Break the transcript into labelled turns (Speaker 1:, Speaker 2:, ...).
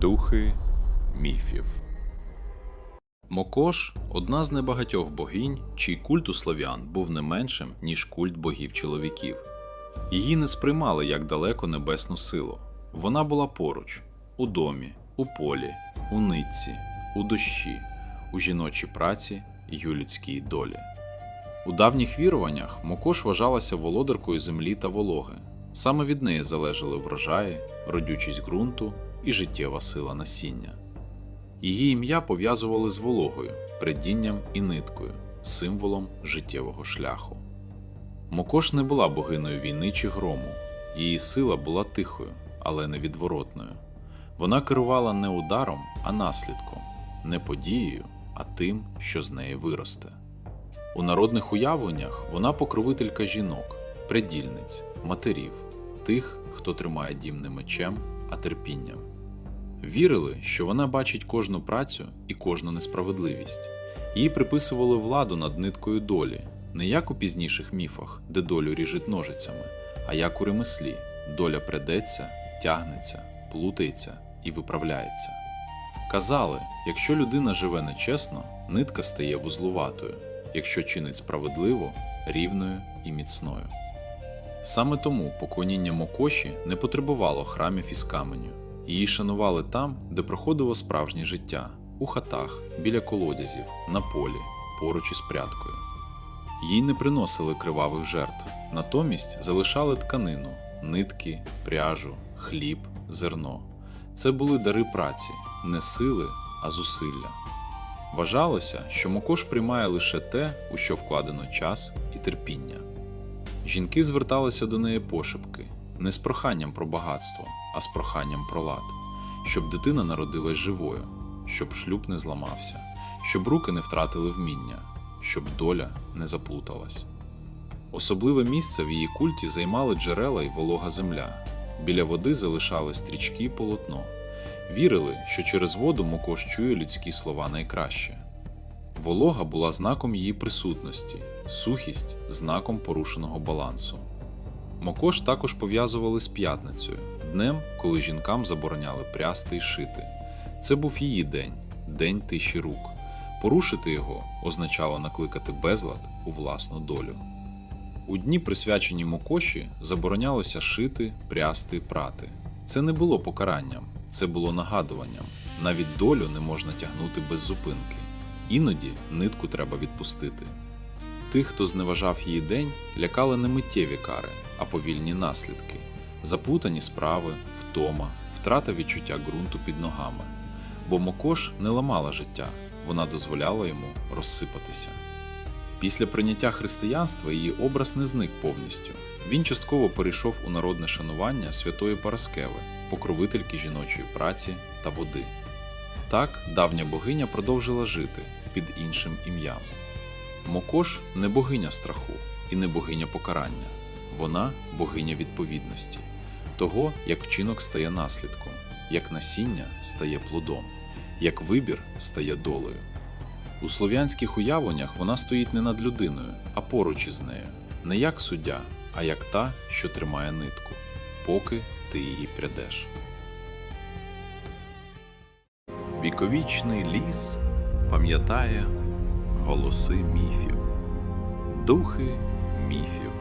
Speaker 1: Духи міфів. Мокош одна з небагатьох богинь, чий культ у слов'ян був не меншим, ніж культ богів чоловіків. Її не сприймали як далеко небесну силу. Вона була поруч, у домі, у полі, у нитці, у дощі, у жіночій праці і у людській долі. У давніх віруваннях Мокош вважалася володаркою землі та вологи. Саме від неї залежали врожаї, родючість ґрунту і життєва сила насіння. Її ім'я пов'язували з вологою, придінням і ниткою, символом життєвого шляху. Мокош не була богиною війни чи грому, її сила була тихою, але невідворотною. Вона керувала не ударом, а наслідком, не подією, а тим, що з неї виросте. У народних уявленнях вона покровителька жінок, придільниць, матерів, тих, хто тримає дім не мечем, а терпінням. Вірили, що вона бачить кожну працю і кожну несправедливість. Їй приписували владу над ниткою долі, не як у пізніших міфах, де долю ріжуть ножицями, а як у ремеслі доля придеться, тягнеться, плутається і виправляється. Казали, якщо людина живе нечесно, нитка стає вузлуватою, якщо чинить справедливо, рівною і міцною. Саме тому поклоніння Мокоші не потребувало храмів із каменю. Її шанували там, де проходило справжнє життя у хатах, біля колодязів, на полі, поруч із прядкою. Їй не приносили кривавих жертв, натомість залишали тканину, нитки, пряжу, хліб, зерно. Це були дари праці, не сили, а зусилля. Вважалося, що Мокош приймає лише те, у що вкладено час і терпіння. Жінки зверталися до неї пошепки, не з проханням про багатство, а з проханням про лад, щоб дитина народилась живою, щоб шлюб не зламався, щоб руки не втратили вміння, щоб доля не заплуталась. Особливе місце в її культі займали джерела й волога земля. Біля води залишали стрічки й полотно. Вірили, що через воду Мокош чує людські слова найкраще. Волога була знаком її присутності, сухість знаком порушеного балансу. Мокош також пов'язували з п'ятницею, днем, коли жінкам забороняли прясти й шити. Це був її день, день тиші рук. Порушити його означало накликати безлад у власну долю. У дні, присвячені Мокоші, заборонялося шити, прясти, прати. Це не було покаранням, це було нагадуванням. Навіть долю не можна тягнути без зупинки. Іноді нитку треба відпустити. Тих, хто зневажав її день, лякали не миттєві кари, а повільні наслідки, заплутані справи, втома, втрата відчуття ґрунту під ногами. Бо Мокош не ламала життя, вона дозволяла йому розсипатися. Після прийняття християнства її образ не зник повністю. Він частково перейшов у народне шанування святої Параскеви, покровительки жіночої праці та води. Так давня богиня продовжила жити під іншим ім'ям. Мокош не богиня страху і не богиня покарання, вона богиня відповідності, того, як вчинок стає наслідком, як насіння стає плодом, як вибір стає долею. У слов'янських уявленнях вона стоїть не над людиною, а поруч із нею, не як суддя, а як та, що тримає нитку, поки ти її прядеш. Віковічний ліс пам'ятає голоси міфів, духи міфів.